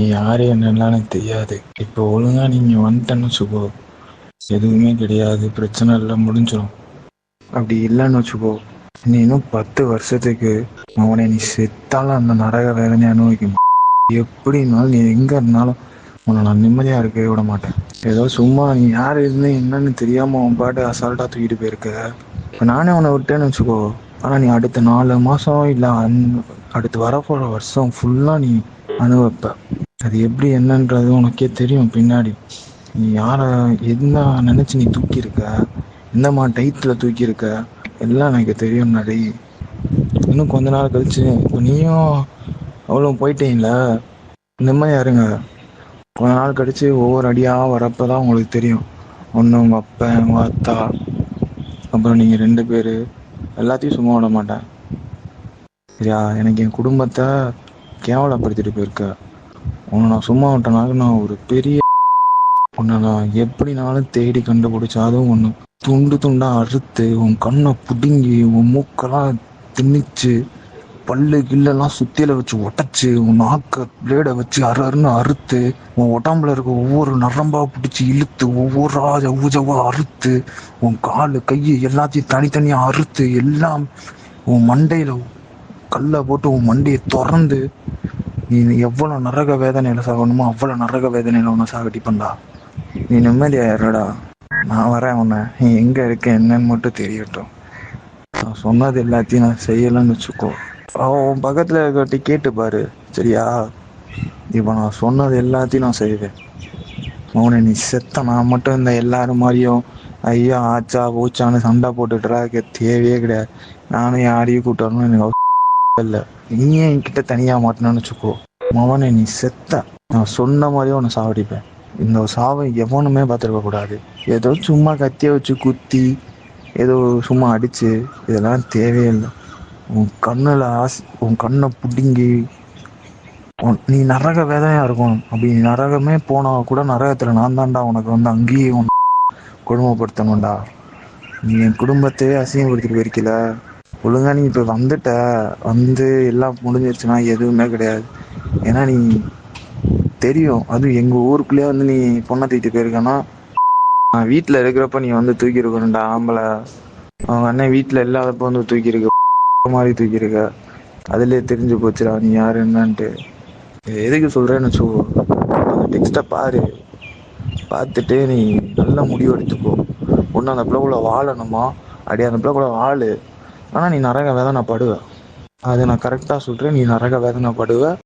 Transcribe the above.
நீ யாரு என்னெல்லாம் எனக்கு தெரியாது. இப்போ ஒழுங்கா நீங்க வந்துட்டேன்னு வச்சுக்கோ. எதுவுமே கிடையாது. பிரச்சனை இல்லை. முடிஞ்சிடும் அப்படி இல்லைன்னு வச்சுக்கோ. நீ இன்னும் பத்து வருஷத்துக்கு அவனை நீ செத்தாலும் அந்த நரக வேதனையை அனுபவிக்க எப்படினாலும் நீ எங்க இருந்தாலும் உன்னை நான் நிம்மதியா இருக்கவே விட மாட்டேன். ஏதோ சும்மா நீ யார் இருந்து என்னன்னு தெரியாம உன் பாட்டு அசால்ட்டா தூக்கிட்டு போயிருக்க. இப்போ நானே உன்னை விட்டேன்னு வச்சுக்கோ. ஆனா நீ அடுத்த நாலு மாசம் இல்ல அந்- அடுத்து வரப்போற வருஷம் ஃபுல்லா நீ அனுபவிப்ப. அது எப்படி என்னன்றது உனக்கே தெரியும் பின்னாடி. நீ யாரை என்ன நினச்சி நீ தூக்கியிருக்க? எந்த மாதிரி டைத்துல தூக்கியிருக்க? எல்லாம் எனக்கு தெரியும் நடி. இன்னும் கொஞ்ச நாள் கழிச்சு இப்போ நீயும் அவ்வளோ போயிட்டீங்கள? நிம்மதியாக இருங்க. கொஞ்ச நாள் கழிச்சு ஒவ்வொரு அடியாக வரப்போ தான் உங்களுக்கு தெரியும். ஒன்று உங்கள் அப்பா உங்கள் அத்தா அப்புறம் நீங்கள் ரெண்டு பேர். எல்லாத்தையும் சும்மா விட மாட்டேன். சரியா? எனக்கு என் குடும்பத்தை கேவலப்படுத்திட்டு போயிருக்க. உன்னை நான் சும்மா விட்டனால நான் ஒரு பெரிய உன்னை நான் எப்படினாலும் தேடி கண்டுபிடிச்சா அதுவும் ஒன்று துண்டு துண்டா அறுத்து உன் கண்ணை பிடுங்கி உன் மூக்கெல்லாம் திணிச்சு பல்லு கில்லெல்லாம் சுத்தியில வச்சு உடைச்சு உன் நாக்க பிளேடை வச்சு அறு அருன்னு அறுத்து உன் உடம்புல இருக்க ஒவ்வொரு நரம்பா பிடிச்சி இழுத்து ஒவ்வொரு ஜவ்வா அறுத்து உன் காலு கையை எல்லாத்தையும் தனித்தனியா அறுத்து எல்லாம் உன் மண்டையில கல்லை போட்டு உன் மண்டையை திறந்து நீ எவ்வளவு நரக வேதனையில சாகணுமோ அவ்வளவு நரக வேதனையில உன்னை சாகடிப்பண்டா நீ நிம்மதியா இருடா நான் வரேன் உன்னை. நீ எங்க இருக்க என்னன்னு மட்டும் தெரியட்டும். நான் சொன்னது எல்லாத்தையும் நான் செய்யலைன்னு வச்சுக்கோ. அவன் உன் பக்கத்துல இருக்கட்டி கேட்டு பாரு சரியா? இப்போ நான் சொன்னது எல்லாத்தையும் நான் செய்வேன். மௌனே நீ செத்த நான் மட்டும் இந்த எல்லாரும் மாதிரியும் ஐயா ஆச்சா பூச்சான்னு சண்டை போட்டுட்டுறா தேவையே கிடையாது. நானும் யாரையும் கூட்டணும் எனக்கு இல்ல நீ ஏன் என்கிட்ட தனியா மாட்டணும்னு வச்சுக்கோ. மவனை நீ செத்த நான் சொன்ன மாதிரியே உன்னை சாவடிப்பேன். இந்த சாவை எவனுமே பார்த்துருக்க கூடாது. ஏதோ சும்மா கத்திய வச்சு குத்தி ஏதோ சும்மா அடிச்சு இதெல்லாம் தேவையில்லை. உன் கண்ணுல ஆசி உன் கண்ணை பிடுங்கி உன்- நீ நரக வேதனையா இருக்கும் அப்படி நீ நரகமே போனா கூட நரகத்துல நான் தான்டா உனக்கு வந்து அங்கேயே உன் கொடுமைப்படுத்தணும்டா நீ என் குடும்பத்தையே அசிங்கப்படுத்திட்டு போயிருக்கல. ஒழுங்கா நீ இப்ப வந்துட்ட வந்து எல்லாம் முடிஞ்சிருச்சுன்னா எதுவுமே கிடையாது. ஏன்னா நீ தெரியும் அதுவும் எங்க ஊருக்குள்ளேயே வந்து நீ பொண்ணை தூக்கிட்டு போயிருக்கனா நான் வீட்டுல இருக்கிறப்ப நீ வந்து தூக்கி இருக்கணும்டா ஆம்பளை. அவங்க அண்ணன் வீட்டுல இல்லாதப்ப வந்து தூக்கி இருக்க மாதிரி தூக்கி இருக்க அதுலயே தெரிஞ்சு போச்சுடா நீ யாரு என்னன்ட்டு. எதுக்கு சொல்றேன்னு வச்சுக்கோ அந்த டெக்ஸ்ட்டை பாரு. பார்த்துட்டு நீ நல்ல முடிவு எடுத்துக்கோ. ஒன்று அந்த பிள்ளைக்குள்ள வாழணுமா? அப்படியே அந்த பிள்ளை கூட வாழு. ஆனால் நீ நரக வேதனை படுவ. அது நான் கரெக்டாக சொல்கிறேன் நீ நரக வேதனை படுவ.